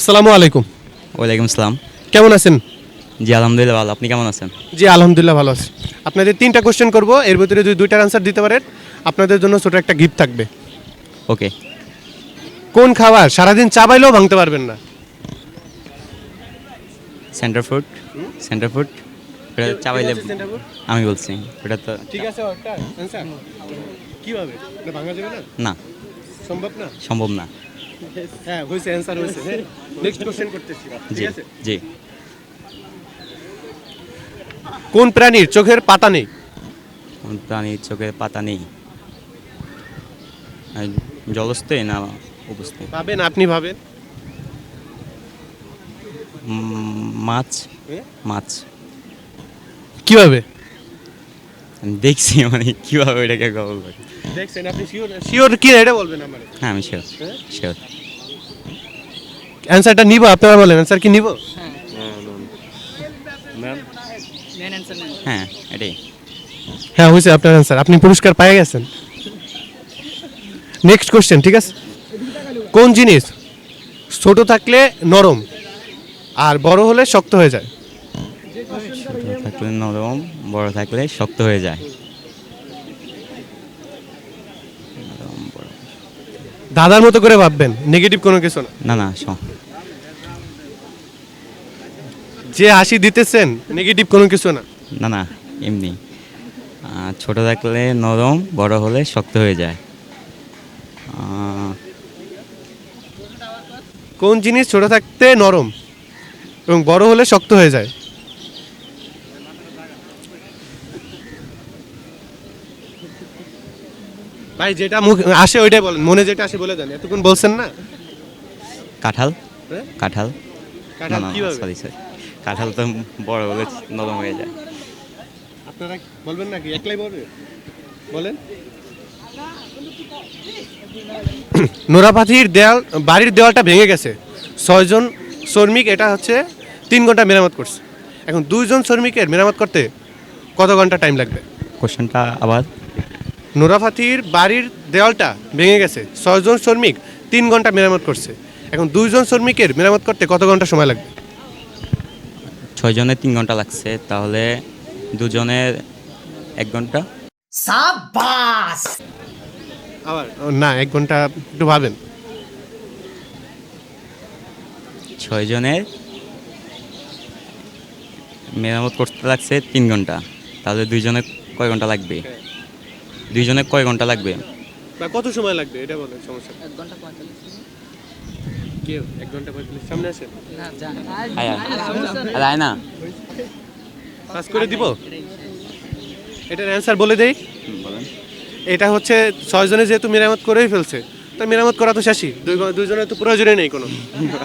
আসসালামু আলাইকুম। ওয়ালাইকুম আসসালাম। কেমন আছেন? জি আলহামদুলিল্লাহ ভালো। আপনি কেমন আছেন? জি আলহামদুলিল্লাহ ভালো আছি। আপনাদের তিনটা কোশ্চেন করব। এর ভিতরে যদি দুইটার আনসার দিতে পারেন আপনাদের জন্য ছোট একটা গিফট থাকবে। ওকে। কোন খাবার সারাদিন চাবাইলেও ভাঙতে পারবেন না? সেন্টার ফুড সেন্টার ফুড ওটা চাবাইলে আমি বলছি। ওটা তো ঠিক আছে কীভাবে? ভাঙা যাবে না? না। সম্ভব না? সম্ভব না। হ্যাঁ হয়েছে অ্যান্সার হয়েছে। নেক্সট কোশ্চেন করতেছি। ঠিক আছে? জি। কোন প্রাণীর চোখের পাতা নেই? কোন প্রাণীর চোখের পাতা নেই? জলস্থে না উপস্থে? ভাবেন আপনি ভাবেন। মাছ। হ্যাঁ? মাছ। কীভাবে? দেখছি মানে কীভাবে এটাকে গবল করে। দেখছেন আপনি শিওর শিওর কি এটা বলবেন আমার? হ্যাঁ আমি শিওর হ্যাঁ? শিওর অ্যান্সারটা নিব আপনারা বলেন অ্যান্সার কি নিব? হ্যাঁ এটাই। হ্যাঁ হয়েছে আপনার অ্যান্সার আপনি পুরস্কার পেয়ে গেছেন। নেক্সট কোশ্চেন ঠিক আছে? কোন জিনিস ছোট থাকলে নরম আর বড় হলে শক্ত হয়ে যায়? ছোট থাকলে নরম বড় থাকলে শক্ত হয়ে যায়। দাদার মতো করে ভাববেন নেগেটিভ কোনো কিছু না। না না যে হাসি দিতেছেন নেগেটিভ কোনো কিছু না। না না এমনি। ছোট থাকলে নরম বড় হলে শক্ত হয়ে যায়। কোন জিনিস ছোট থাকতে নরম এবং বড় হলে শক্ত হয়ে যায়? ভাই যেটা মুখ আসে ওইটাই বলেন মনে যেটা আসে বলে দেন এতক্ষণ বলছেন না? কাঁঠাল। হ্যাঁ? কাঁঠাল? কাঁঠাল কীভাবে? সরি কাঁঠাল তো বড় হলে নরম হয়ে যায়। আপনারা বলবেন নাকি? একলাই বলবে? বলেন। নোরাপাথির দেয়াল বাড়ির দেওয়ালটা ভেঙে গেছে। ছয়জন শ্রমিক এটা হচ্ছে তিন ঘণ্টা মেরামত করছে। এখন দুইজন শ্রমিকের মেরামত করতে কত ঘণ্টা টাইম লাগবে? কোশ্চেনটা আবার নোরাফাতির বাড়ির দেওয়ালটা ভেঙে গেছে। ছয়জন শ্রমিক তিন ঘণ্টা মেরামত করছে। এখন দুইজন শ্রমিকের মেরামত করতে কত ঘণ্টা সময় লাগবে? ছয় জনের তিন ঘণ্টা লাগছে তাহলে দুজনের এক ঘণ্টা। আবার ও, না এক ঘণ্টা একটু ভাবেন। ছয় জনের মেরামত করতে লাগছে তিন ঘণ্টা তাহলে দুইজনে কয় ঘণ্টা লাগবে? দুইজনে কয় ঘণ্টা লাগবে? বা কত সময় লাগবে? এটা বলেন সমস্যা এক ঘণ্টা কেউ? এক ঘণ্টা পঁয়তাল্লিশ? সামনে আসেন? আয়, আয়। আয় না। পাস করে দিব? এটার অ্যান্সার বলে দেই। বলেন এটা হচ্ছে ছয়জনে যেহেতু মেরামত করেই ফেলছে তো মেরামত করা তো শেষই। দুই ঘ- দুইজনের তো প্রয়োজনই নেই কোনো।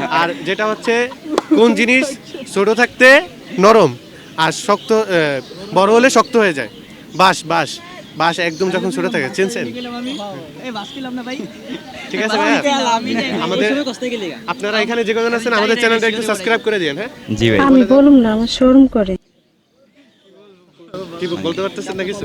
আর যেটা হচ্ছে কোন জিনিস ছোট থাকতে নরম আর শক্ত বড় হলে শক্ত হয়ে যায়। বাস বাঁশ। বাস একদম যখন ছোট থাকে চিনছেন? ঠিক আছে ভাই আমাদের আপনারা এখানে যে কজন আছেন আমাদের চ্যানেলটা একটু সাবস্ক্রাইব করে দিন হ্যাঁ? জি ভাই। আমি বলুম না আমার শোরুম করে। কি বলতে পারতেছেন না কিছু?